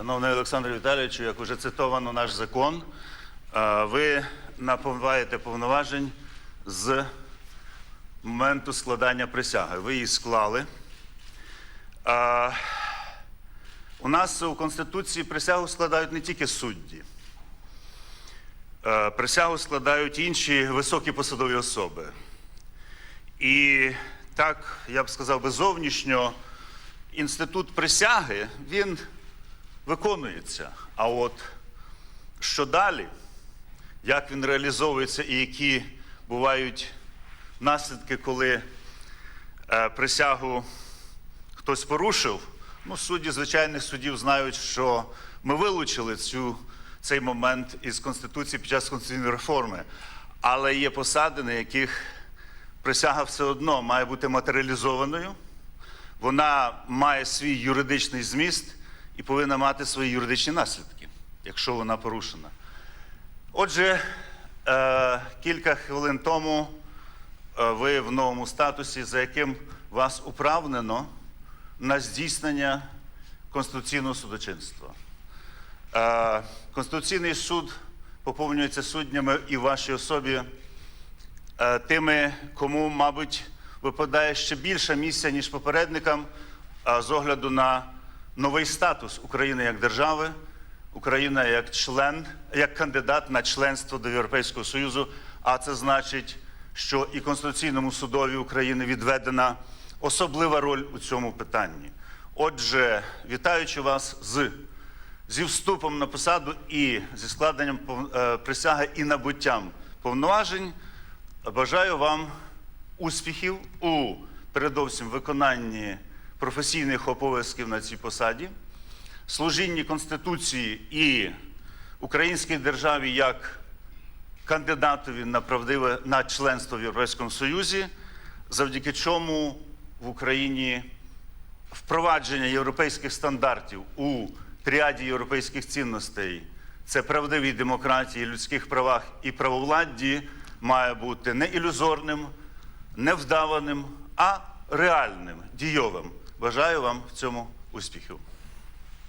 Шановний Олександр Віталійовичу, як уже цитовано наш закон, е, ви набуваєте повноважень з моменту складання присяги. Ви її склали. Е, У нас у Конституції присягу складають не тільки судді. Е, Присягу складають інші високі посадові особи. І так, я б сказав би, зовнішньо інститут присяги, він виконується. А от що далі, як він реалізовується і які бувають наслідки, коли е, присягу хтось порушив, ну, судді звичайних судів знають, що ми вилучили цю, цей момент із Конституції під час конституційної реформи. Але є посади, на яких присяга все одно має бути матеріалізованою, вона має свій юридичний зміст і повинна мати свої юридичні наслідки, якщо вона порушена. Отже, е, кілька хвилин тому е, ви в новому статусі, за яким вас управнено на здійснення конституційного судочинства. Е, Конституційний суд поповнюється суднями і в вашій особі тими, кому, мабуть, випадає ще більша місія, ніж попередникам, з огляду на новий статус України як держави, Україна як член, як кандидат на членство до Європейського Союзу. А це значить, що і Конституційному судові України відведена особлива роль у цьому питанні. Отже, вітаючи вас з зі вступом на посаду і зі складенням е, присяги і набуттям повноважень, бажаю вам успіхів у передовсім виконанні професійних обов'язків на цій посаді, служінні Конституції і українській державі як кандидатові на правдиве на членство в Європейському Союзі, завдяки чому в Україні впровадження європейських стандартів у тріаді європейських цінностей це правдивій демократії, людських правах і правовладді має бути не ілюзорним, не вдаваним, а реальним, дійовим. Бажаю вам в цьому успіхів.